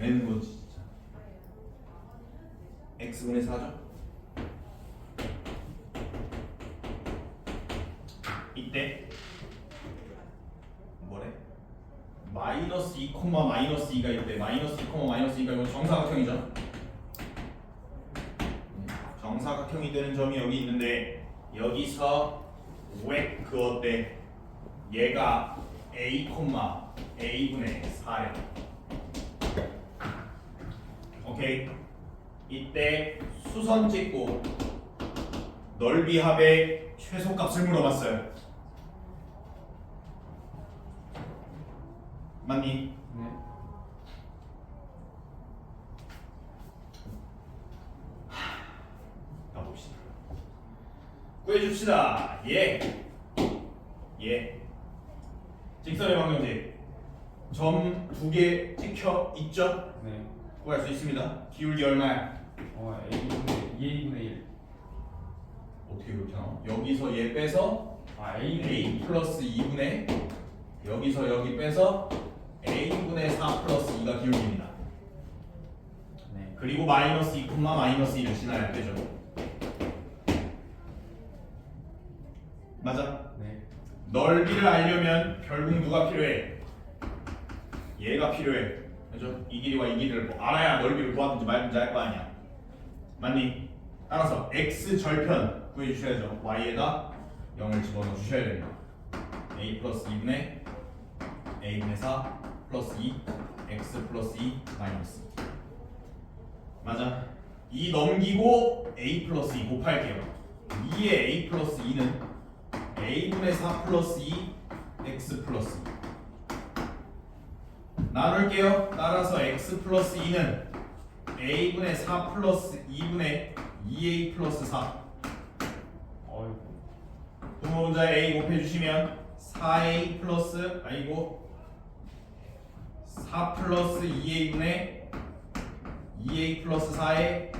되는 거지 진짜. x분의 4죠? 이때 뭐래? 마이너스 2, 마이너스 2가 있대. 마이너스 2, 마이너스 2가 이거 정사각형이죠? 음, 정사각형이 되는 점이 여기 있는데 여기서 왜 그 어 때? 얘가 a, a분의 4래. 오케이. 이때 수선 찍고 넓이 합의 최소값을 물어봤어요. 맞니? 네. 가봅시다. 구해줍시다. 예. 예. 직선의 방정식. 점 두 개 찍혀 있죠? 네. 구할 수 있습니다. 기울기 얼마야? 어, A분의 2A분의 1. 어떻게 그렇게 나와? 여기서 얘 빼서 아, A분의 a 2. 플러스 2분의 여기서 여기 빼서 a분의 4 플러스 2가 기울기입니다. 네. 그리고 마이너스 2, 마이너스 2를 지나야 되죠. 맞아? 네. 넓이를 알려면 결국 누가 필요해? 얘가 필요해. 그죠? 이 길이와 이 길이를 뭐 알아야 넓이를 구하든지 말든지 할 거 아니야. 맞니? 따라서 x 절편 구해 주셔야죠. y에다 0을 집어넣어 주셔야 됩니다. a 플러스 2분의 a분의 4 플러스 2 x 플러스 2 마이너스 2. 맞아. 2 넘기고 a 플러스 2 곱할게요. 2의 a 플러스 2는 a분의 4 플러스 2 x 플러스 2 나눌게요. 따라서 x 플러스 2는 a분의 4 플러스 2분의 2a 플러스 4 어이구. 분모분자에 a 곱해주시면 4a 플러스 아니고 4 플러스 2a분의 2a 플러스 4의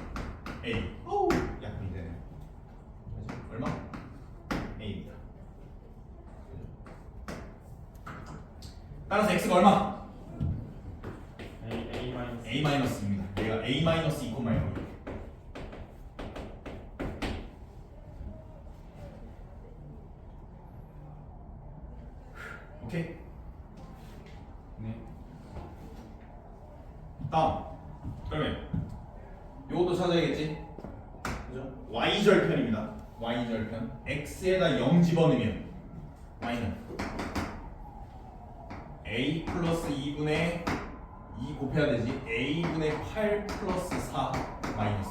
a 어우 약분이 되네? 얼마? a입니다 따라서 x가 얼마? A, A 마이너스. a 마이너스입니다. 얘가 a 마이너스 2 0 오케이? 네. 다음. 그러면 요것도 찾아야겠지? 그죠? y절편입니다. y절편. x에다 0 집어넣으면 y는 a 플러스 2분의 2 곱해야 되지 a분의 8 플러스 4 마이너스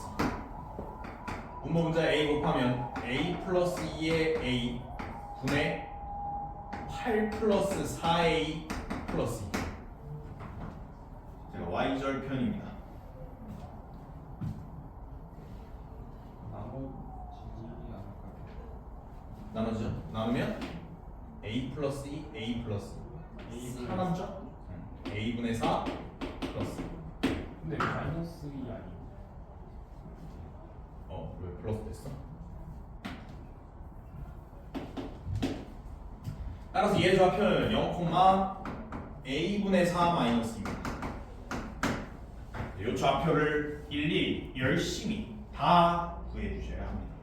분모 분자 a 곱하면 a 플러스 2의 a 분의 8 플러스 4a 플러스 2 제가 y절편입니다. 나누죠? 나누면 a 플러스 2, a 플러스 2. 4 남죠? 응. a분의 4 플러스 2. 근데 마이너스 2 아니에요? 어, 왜 플러스 됐어? 따라서 얘 좌표는 0, a분의 4 마이너스 2입니다. 이 좌표를 일일이 열심히 다 구해 주셔야 합니다.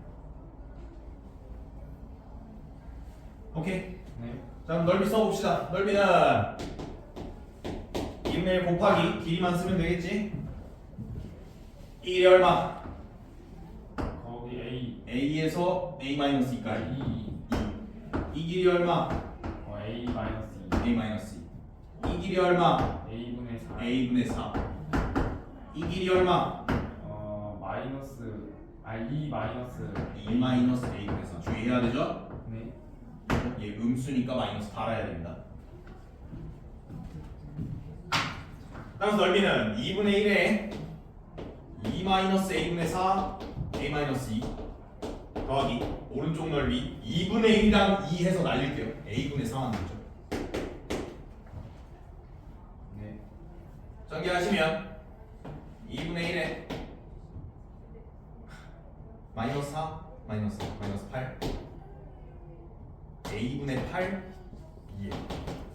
오케이. 네. 자 그럼 넓이 써봅시다 넓이는 2분의 1 곱하기 길이만 쓰면 되겠지 1이 얼마? 거기 A. a에서 a-2까지 2. 2. 이 길이 얼마? 어, A 마이너스 a-2 이 길이 얼마? 2. A분의 4. a분의 4. 이 길이 얼마? 어, 마이너스. 아, 2 마이너스. 2 마이너스 a분의 4 주의해야 되죠? 네. 얘 음수니까 마이너스 달아야 됩니다 따라서 넓이는 2분의 1에 2 마이너스 a분의 4 a 마이너스 2 더하기 오른쪽 넓이 2분의 1이랑 2 해서 날릴게요. A분의 4만 되죠. 네. 전개하시면 2분의 1에 마이너스 4 마이너스 4 마이너스 8 a분의 8 2에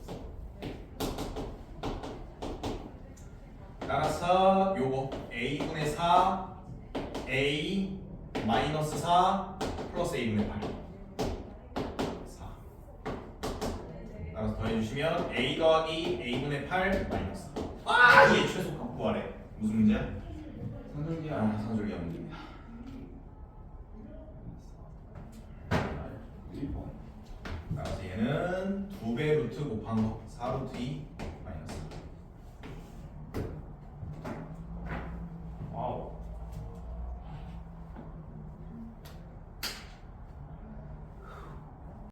따라서 요거 a분의 4 a 마이너스 4 플러스 a분의 8 4 따라서 더해주시면 a 더하기 a분의 8 마이너스 4 아! 얘 최소값 구하래. 무슨 문제야? 선생님 아 산술기하 문제입니다 1번. 따라서 얘는 2배 루트 곱한 거 4루트 2